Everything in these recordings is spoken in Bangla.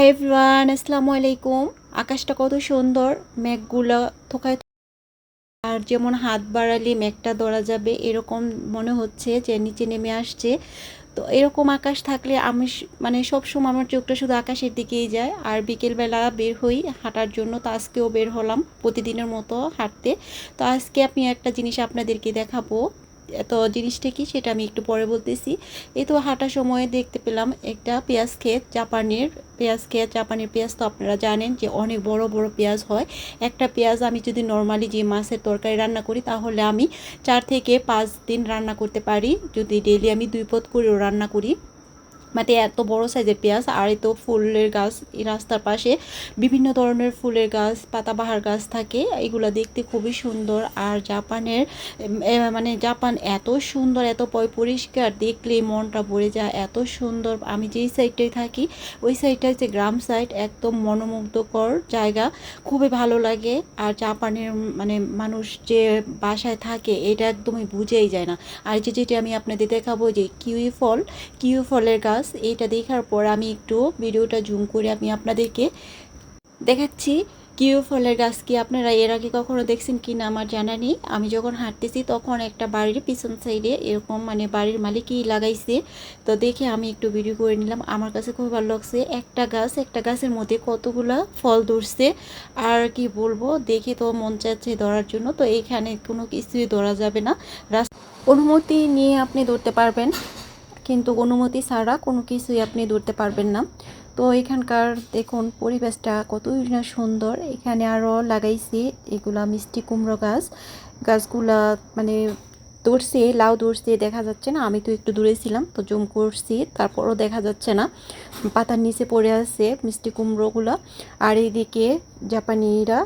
হাই এভরিওয়ান আসসালামু আলাইকুম আকাশটা কত সুন্দর। মেঘগুলো থোকায় আর যেমন হাত বাড়ালে মেঘটা ধরা যাবে, এরকম মনে হচ্ছে যে নিচে নেমে আসছে। তো এরকম আকাশ থাকলে আমি মানে সবসময় আমার চোখটা শুধু আকাশের দিকেই যায়। আর বিকেলবেলা বের হই হাঁটার জন্য। তো আজকেও বের হলাম প্রতিদিনের মতো হাঁটতে। তো আজকে আমি একটা জিনিস আপনাদেরকে দেখাবো। তো জিনিসটা কি সেটা আমি একটু পরে বলতেছি। এই তো হাঁটার সময়ে দেখতে পেলাম একটা পেঁয়াজ ক্ষেত, জাপানের পেঁয়াজ ক্ষেত, জাপানের পেঁয়াজ তো আপনারা জানেন যে অনেক বড় বড় পেঁয়াজ হয়। একটা পেঁয়াজ আমি যদি নর্মালি যে মাছের তরকারি রান্না করি তাহলে আমি চার থেকে পাঁচ দিন রান্না করতে পারি। যদি ডেলি আমি দুই পদ করেও রান্না করি। মানে এত বড় সাইজের পেঁয়াজ আর এত ফুলের গাছ, এই রাস্তার পাশে বিভিন্ন ধরনের ফুলের গাছ পাতাবাহার গাছ থাকে। এগুলো দেখতে খুবই সুন্দর। আর জাপানের মানে জাপান এত সুন্দর, এত পরিষ্কার। দেখলে মনটা ভরে যায়, এত সুন্দর। আমি যেই সাইডটায় থাকি, ওই সাইডটা হচ্ছে গ্রাম সাইড একদম মনোমুগ্ধকর জায়গা। খুবই ভালো লাগে। আর জাপানের মানে মানুষ যে বাসায় থাকে, এটা একদমই বুঝেই যায় না। আর যে যেটি আমি আপনাদের দেখাবো যে কিউই ফল, কিউই ফলের গাছ এইটা দেখার পর আমি একটু ভিডিওটা জুম করে আমি আপনাদেরকে দেখাচ্ছি কিউ ফলের গাছ কি আপনারা এর আগে কখনো দেখছেন কি না আমার জানা নেই। আমি যখন হাঁটতেছি তখন একটা বাড়ির পিছন সাইডে এরকম মানে বাড়ির মালিকই লাগাইছে। তো দেখে আমি একটু ভিডিও করে নিলাম। আমার কাছে খুব ভালো লাগছে। একটা গাছ, একটা গাছের মধ্যে কতগুলা ফল ধরছে। আর কি বলব, দেখে তো মন চাচ্ছে ধরার জন্য। তো এখানে কোনো কিছুই ধরা যাবে না। অনুমতি নিয়ে আপনি ধরতে পারবেন। কিন্তু অনুমতি ছাড়া কোনো কিছুই আপনি ধরতে পারবেন না। তো এখানকার দেখুন পরিবেশটা কতই না সুন্দর। এখানে আরও লাগাইছি এগুলা মিষ্টি কুমড়ো গাছ। গাছগুলা মানে ধরছে, লাউ ধরছে, দেখা যাচ্ছে না। আমি তো একটু দূরে ছিলাম, তো জুম করছি, তারপরও দেখা যাচ্ছে না। পাতার নিচে পড়ে আছে মিষ্টি কুমড়োগুলো। আর এইদিকে জাপানিরা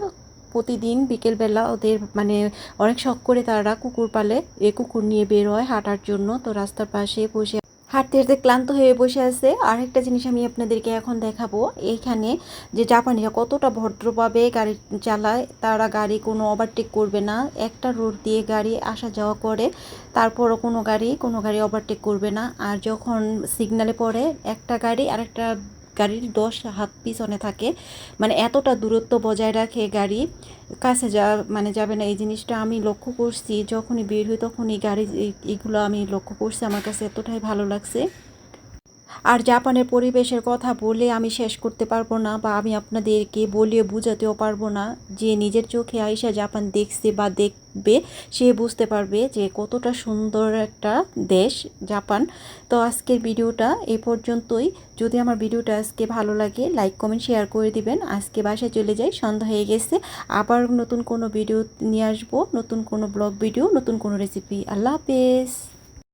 প্রতিদিন বিকেলবেলা ওদের মানে অনেক শখ করে তারা কুকুর পালে। এ কুকুর নিয়ে বের হয় হাঁটার জন্য, তো রাস্তার পাশে বসে হাঁটতে হাঁটতে ক্লান্ত হয়ে বসে আছে। আর একটা জিনিস আমি আপনাদেরকে এখন দেখাবো। এইখানে যে জাপানিরা কতটা ভদ্রভাবে গাড়ি চালায়, তারা গাড়ি কোনো ওভারটেক করবে না। একটা রোড দিয়ে গাড়ি আসা যাওয়া করে, তারপরও কোনো গাড়ি কোনো গাড়ি ওভারটেক করবে না। আর যখন সিগনালে পড়ে, একটা গাড়ি আর একটা গাড়ির দশ হাত পিছনে থাকে। মানে এতটা দূরত্ব বজায় রাখে গাড়ি। কাছে যা মানে যাবে না, এই জিনিসটা আমি লক্ষ্য করছি। যখনই বের হই তখনই গাড়ি এগুলো আমি লক্ষ্য করছি। আমার কাছে এতটাই ভালো লাগছে। আর জাপানের পরিবেশের কথা বলে আমি শেষ করতে পারব না বা আমি আপনাদেরকে বলে বোঝাতেও পারব না। যে নিজের চোখে আইসা জাপান দেখছে বা দেখবে, সে বুঝতে পারবে যে কতটা সুন্দর একটা দেশ জাপান। তো আজকের ভিডিওটা এ পর্যন্তই। যদি আমার ভিডিওটা আজকে ভালো লাগে, লাইক, কমেন্ট, শেয়ার করে দিবেন। আজকে বাসায় চলে যাই, সন্ধ্যা হয়ে গেছে। আবার নতুন কোনো ভিডিও নিয়ে আসব, নতুন কোনো ব্লগ ভিডিও, নতুন কোনো রেসিপি। আল্লাহ হাফেজ।